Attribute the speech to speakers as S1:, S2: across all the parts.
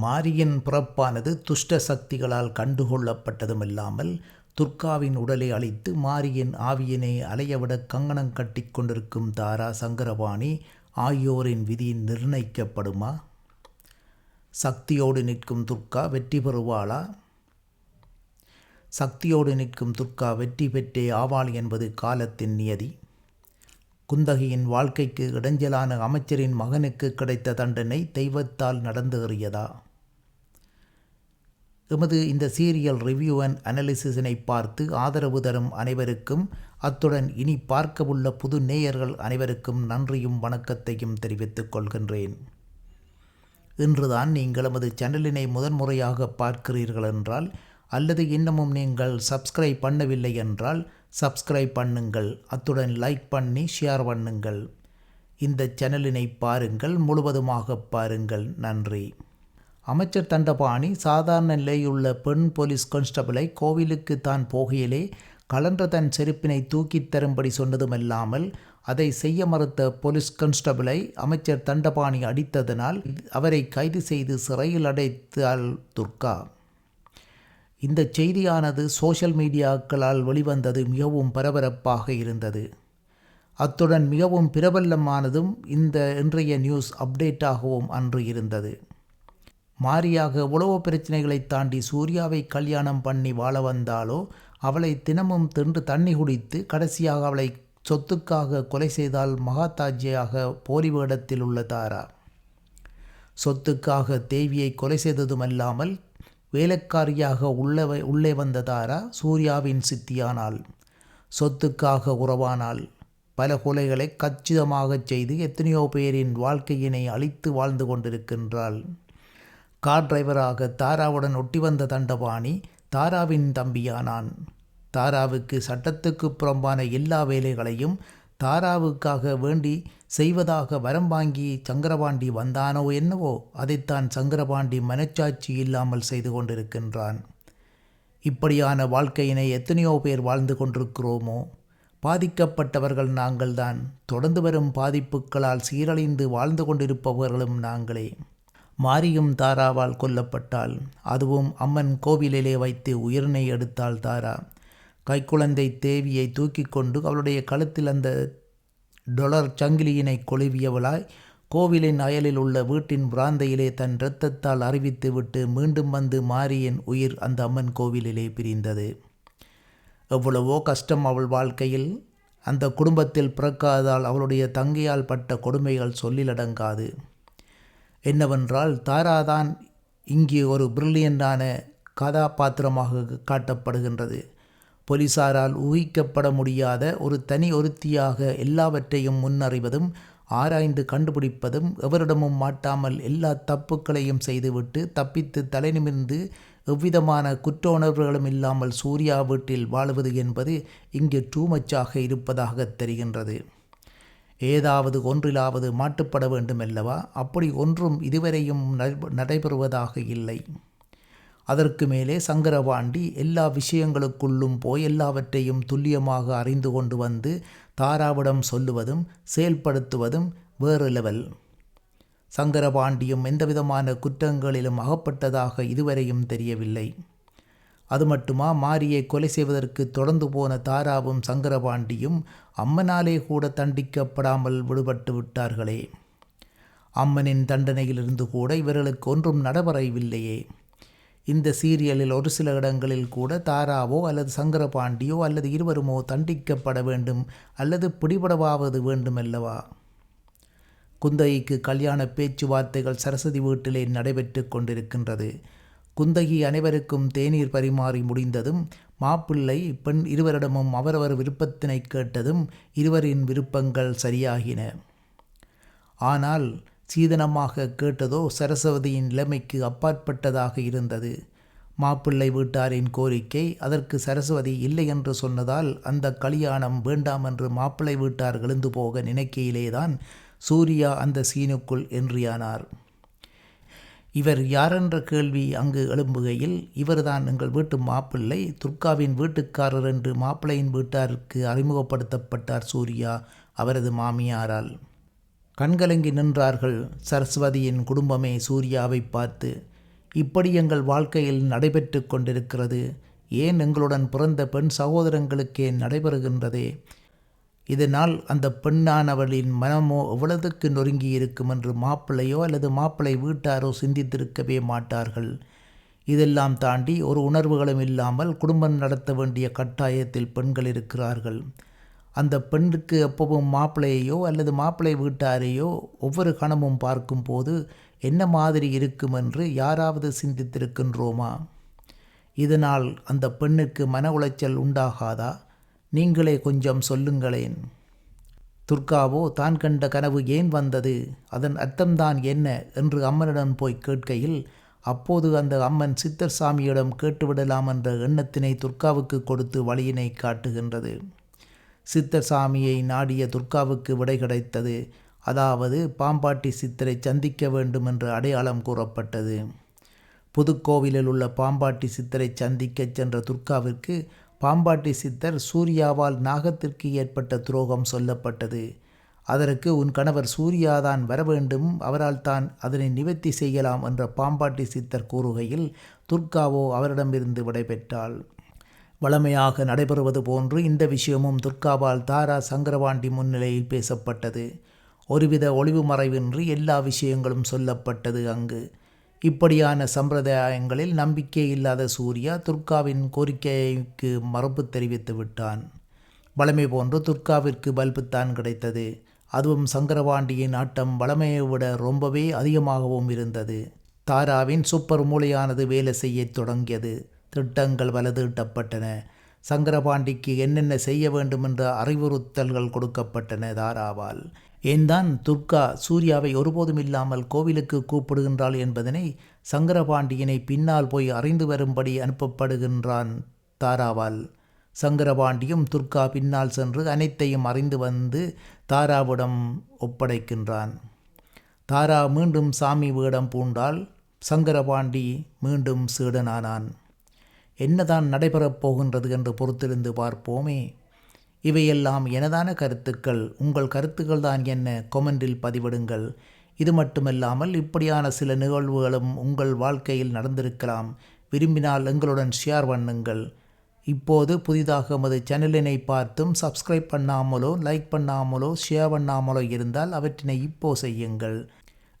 S1: மாரியின் பிறப்பானது துஷ்ட சக்திகளால் கண்டுகொள்ளப்பட்டதுமில்லாமல் துர்காவின் உடலை அழித்து மாரியின் ஆவியினை அலையவிட கங்கணம் கட்டி கொண்டிருக்கும் தாரா சங்கரபாணி ஆகியோரின் விதி நிர்ணயிக்கப்படுமா? சக்தியோடு நிற்கும் துர்கா வெற்றி பெறுவாளா? சக்தியோடு நிற்கும் துர்கா வெற்றி பெற்றே ஆவாள் என்பது காலத்தின் நியதி. குந்தகையின் வாழ்க்கைக்கு இடைஞ்சலான அமைச்சரின் மகனுக்கு கிடைத்த தண்டனை தெய்வத்தால் நடந்தேறியதா எமது இந்த சீரியல் ரிவ்யூ அண்ட் அனாலிசிஸினை பார்த்து ஆதரவு தரும் அனைவருக்கும் அத்துடன் இனி பார்க்கவுள்ள புது நேயர்கள் அனைவருக்கும் நன்றியும் வணக்கத்தையும் தெரிவித்துக் கொள்கின்றேன். இன்றுதான் நீங்கள் எமது சேனலினை முதன்முறையாக பார்க்கிறீர்கள் என்றால் அல்லது இன்னமும் நீங்கள் சப்ஸ்கிரைப் பண்ணவில்லை என்றால் சப்ஸ்கிரைப் பண்ணுங்கள். அத்துடன் லைக் பண்ணி ஷேர் பண்ணுங்கள். இந்த சேனலினை பாருங்கள். முழுவதுமாக பாருங்கள். நன்றி. அமைச்சர் தண்டபாணி சாதாரண நிலையுள்ள பெண் போலீஸ் கான்ஸ்டபிளை கோவிலுக்கு தான் போகையிலே கலன்ற தன் செருப்பினை தூக்கித் தரும்படி சொன்னதுமல்லாமல் அதை செய்ய மறுத்த போலீஸ் கான்ஸ்டபிளை அமைச்சர் தண்டபாணி அடித்ததனால் அவரை கைது செய்து சிறையில் அடைத்தாள் துர்கா. இந்த செய்தியானது சோஷியல் மீடியாக்களால் வெளிவந்தது மிகவும் பரபரப்பாக இருந்தது. அத்துடன் மிகவும் பிரபலமானதும் இந்த இன்றைய நியூஸ் அப்டேட்டாகவும் அன்று இருந்தது. மாரியாக உளவு பிரச்சனைகளை தாண்டி சூர்யாவை கல்யாணம் பண்ணி வாழ வந்தாலோ அவளை தினமும் தின்று தண்ணி குடித்து கடைசியாக அவளை சொத்துக்காக கொலை செய்தால் மகாதாஜியாக போலி வேடத்தில் உள்ள தாரா. சொத்துக்காக தேவியை கொலை செய்ததுமல்லாமல் வேலைக்காரியாக உள்ளவை உள்ளே வந்த தாரா சூர்யாவின் சித்தியானாள் சொத்துக்காக உறவானாள் பல கொலைகளை கச்சிதமாகச் செய்து எத்தனையோ பேரின் வாழ்க்கையினை அழித்து வாழ்ந்து கொண்டிருக்கின்றாள். கார் டிரைவராக தாராவுடன் ஒட்டி வந்த தண்டபாணி தாராவின் தம்பியானான். தாராவுக்கு சட்டத்துக்கு புறம்பான எல்லா வேலைகளையும் தாராவுக்காக வேண்டி செய்வதாக வரம் வாங்கி சங்கரபாண்டி வந்தானோ என்னவோ அதைத்தான் சங்கரபாண்டி மனச்சாட்சி இல்லாமல் செய்து கொண்டிருக்கின்றான். இப்படியான வாழ்க்கையினை எத்தனையோ பேர் வாழ்ந்து கொண்டிருக்கிறோமோ பாதிக்கப்பட்டவர்கள் நாங்கள்தான். தொடர்ந்து வரும் பாதிப்புகளால் சீரழிந்து வாழ்ந்து கொண்டிருப்பவர்களும் நாங்களே. மாரியும் தாராவால் கொல்லப்பட்டால் அதுவும் அம்மன் கோவிலிலே வைத்து உயிரினை எடுத்தாள் தாரா. கைக்குழந்தை தேவியை தூக்கி கொண்டு அவளுடைய கழுத்தில் அந்த டொலர் சங்கிலியினை கொழுவியவளாய் கோவிலின் அயலில் உள்ள வீட்டின் பிராந்தையிலே தன் இரத்தத்தால் அறிவித்து விட்டு மீண்டும் வந்து மாரியின் உயிர் அந்த அம்மன் கோவிலிலே பிரிந்தது. எவ்வளவோ கஷ்டம் அவள் வாழ்க்கையில் அந்த குடும்பத்தில் பிறக்காதால் அவளுடைய தங்கையால் பட்ட கொடுமைகள் சொல்லிலடங்காது என்னவென்றால் தாராதான் இங்கே ஒரு பிரில்லியண்டான கதாபாத்திரமாக காட்டப்படுகின்றது. போலீசாரால் ஊகிக்கப்பட முடியாத ஒரு தனி ஒருத்தியாக எல்லாவற்றையும் முன்னறிவதும் ஆராய்ந்து கண்டுபிடிப்பதும் எவரிடமும் மாட்டாமல் எல்லா தப்புக்களையும் செய்துவிட்டு தப்பித்து தலைநிமிர்ந்து எவ்விதமான குற்ற உணர்வுகளும் இல்லாமல் சூர்யா வீட்டில் வாழுவது என்பது இங்கு டூமச்சாக இருப்பதாக தெரிகின்றது. ஏதாவது ஒன்றிலாவது மாட்டுப்பட வேண்டுமல்லவா? அப்படி ஒன்றும் இதுவரையும் நடைபெறுவதாக இல்லை. அதற்கு மேலே சங்கரபாண்டி எல்லா விஷயங்களுக்குள்ளும் போய் எல்லாவற்றையும் துல்லியமாக அறிந்து கொண்டு வந்து தாராவிடம் சொல்லுவதும் செயல்படுத்துவதும் வேறு லெவல் சங்கரபாண்டியும் எந்தவிதமான குற்றங்களிலும் அகப்பட்டதாக இதுவரையும் தெரியவில்லை. அது மட்டுமா மாரியை கொலை செய்வதற்கு தொடர்ந்து போன தாராவும் சங்கரபாண்டியும் அம்மனாலே கூட தண்டிக்கப்படாமல் விடுபட்டு விட்டார்களே. அம்மனின் தண்டனையிலிருந்து கூட இவர்களுக்கு ஒன்றும் நடைபெறவில்லையே. இந்த சீரியலில் ஒரு சில இடங்களில் கூட தாராவோ அல்லது சங்கரபாண்டியோ அல்லது இருவருமோ தண்டிக்கப்பட வேண்டும் அல்லது பிடிபடவாவது வேண்டுமல்லவா குந்தகிக்கு கல்யாண பேச்சுவார்த்தைகள் சரஸ்வதி வீட்டிலே நடைபெற்று கொண்டிருக்கின்றது. குந்தகி அனைவருக்கும் தேநீர் பரிமாறி முடிந்ததும் மாப்பிள்ளை பெண் இருவரிடமும் அவரவர் விருப்பத்தினை கேட்டதும் இருவரின் விருப்பங்கள் சரியாகின. ஆனால் சீதனமாக கேட்டதோ சரஸ்வதியின் நிலைமைக்கு அப்பாற்பட்டதாக இருந்தது. மாப்பிள்ளை வீட்டாரின் கோரிக்கை அதற்கு சரஸ்வதி இல்லை என்று சொன்னதால் அந்த கல்யாணம் வேண்டாம் என்று மாப்பிள்ளை வீட்டார் எழுந்து போக நினைக்கையிலேதான் சூர்யா அந்த சீனுக்குள் என்றியானார். இவர் யாரென்ற கேள்வி அங்கு எழும்புகையில் இவர்தான் எங்கள் வீட்டு மாப்பிள்ளை துர்காவின் வீட்டுக்காரர் என்று மாப்பிள்ளையின் வீட்டாருக்கு அறிமுகப்படுத்தப்பட்டார் சூர்யா அவரது மாமியாரால். கண்கலங்கி நின்றார்கள் சரஸ்வதியின் குடும்பமே சூர்யாவை பார்த்து இப்படி எங்கள் வாழ்க்கையில் நடைபெற்று கொண்டிருக்கிறது. ஏன் எங்களுடன் பிறந்த பெண் சகோதரங்களுக்கே நடைபெறுகின்றதே? இதனால் அந்த பெண்ணானவளின் மனமோ எவ்வளவுக்கு நொறுங்கி இருக்கும் என்று மாப்பிள்ளையோ அல்லது மாப்பிள்ளை வீட்டாரோ சிந்தித்திருக்கவே மாட்டார்கள். இதெல்லாம் தாண்டி ஒரு உணர்வுகளும் இல்லாமல் குடும்பம் நடத்த வேண்டிய கட்டாயத்தில் பெண்கள் இருக்கிறார்கள். அந்த பெண்ணுக்கு எப்பவும் மாப்பிள்ளையோ அல்லது மாப்பிள்ளை வீட்டாரையோ ஒவ்வொரு கணமும் பார்க்கும்போது என்ன மாதிரி இருக்கும் என்று யாராவது சிந்தித்திருக்கின்றோமா? இதனால் அந்த பெண்ணுக்கு மன உளைச்சல் உண்டாகாதா? நீங்களே கொஞ்சம் சொல்லுங்களேன். துர்காவோ தான் கண்ட கனவு ஏன் வந்தது? அதன் அர்த்தம்தான் என்ன? என்று அம்மனிடம் போய் கேட்கையில் அப்போது அந்த அம்மன் சித்தர் சாமியிடம் கேட்டுவிடலாம் என்ற எண்ணத்தினை துர்காவுக்கு கொடுத்து வழியினை காட்டுகின்றது. சித்தர் சாமியை நாடிய துர்காவுக்கு விடை கிடைத்தது. அதாவது பாம்பாட்டி சித்தரை சந்திக்க வேண்டும் என்று அடையாளம் கூறப்பட்டது. புதுக்கோவிலில் உள்ள பாம்பாட்டி சித்தரை சந்திக்கச் சென்ற துர்காவிற்கு பாம்பாட்டி சித்தர் சூர்யாவால் நாகத்திற்கு ஏற்பட்ட துரோகம் சொல்லப்பட்டது. அதற்கு உன் கணவர் சூர்யாதான் வர வேண்டும். அவரால் தான் அதனை நிவர்த்தி செய்யலாம் என்ற பாம்பாட்டி சித்தர் கூறுகையில் துர்காவோ அவரிடமிருந்து விடைபெற்றாள் வளமையாக நடைபெறுவது போன்று இந்த விஷயமும் துர்காவால் தாரா சங்கரவாண்டி முன்னிலையில் பேசப்பட்டது. ஒருவித ஒளிவு மறைவின்றி எல்லா விஷயங்களும் சொல்லப்பட்டது அங்கு. இப்படியான சம்பிரதாயங்களில் நம்பிக்கை இல்லாத சூர்யா துர்காவின் கோரிக்கைக்கு மறுப்பு தெரிவித்து விட்டான். வளமை போன்று துர்காவிற்கு பல்புத்தான் கிடைத்தது. அதுவும் சங்கரவாண்டியின் ஆட்டம் வளமையை விட ரொம்பவே அதிகமாகவும் இருந்தது. தாராவின் சூப்பர் மூளையானது வேலை செய்யத் தொடங்கியது. திட்டங்கள் பல தீட்டப்பட்டன சங்கரபாண்டிக்கு என்னென்ன செய்ய வேண்டும் என்ற அறிவுறுத்தல்கள் கொடுக்கப்பட்டன தாராவால். ஏன்தான் துர்கா சூர்யாவை ஒருபோதும் இல்லாமல் கோவிலுக்கு கூப்பிடுகின்றாள் என்பதனை சங்கரபாண்டியனை பின்னால் போய் அறிந்து வரும்படி அனுப்பப்படுகின்றான் தாராவால். சங்கரபாண்டியும் துர்கா பின்னால் சென்று அனைத்தையும் அறிந்து வந்து தாராவிடம் ஒப்படைக்கின்றான். தாரா மீண்டும் சாமி வேடம் பூண்டால் சங்கரபாண்டி மீண்டும் சீடனானான். என்னதான் நடைபெறப் போகின்றது என்று பொறுத்திருந்து பார்ப்போமே. இவையெல்லாம் எனதான கருத்துக்கள். உங்கள் கருத்துக்கள் தான் என்ன? கொமெண்டில் பதிவிடுங்கள். இது மட்டுமல்லாமல் இப்படியான சில நிகழ்வுகளும் உங்கள் வாழ்க்கையில் நடந்திருக்கலாம். விரும்பினால் எங்களுடன் ஷேர் பண்ணுங்கள். இப்போது புதிதாக எமது சேனலினை பார்த்தும் சப்ஸ்கிரைப் பண்ணாமலோ லைக் பண்ணாமலோ ஷேர் பண்ணாமலோ இருந்தால் அவற்றினை இப்போ செய்யுங்கள்.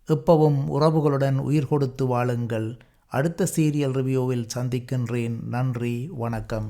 S1: எப்பவும் உறவுகளுடன் உயிர் கொடுத்து வாழுங்கள். அடுத்த சீரியல் ரிவ்யூவில் சந்திக்கின்றேன். நன்றி வணக்கம்.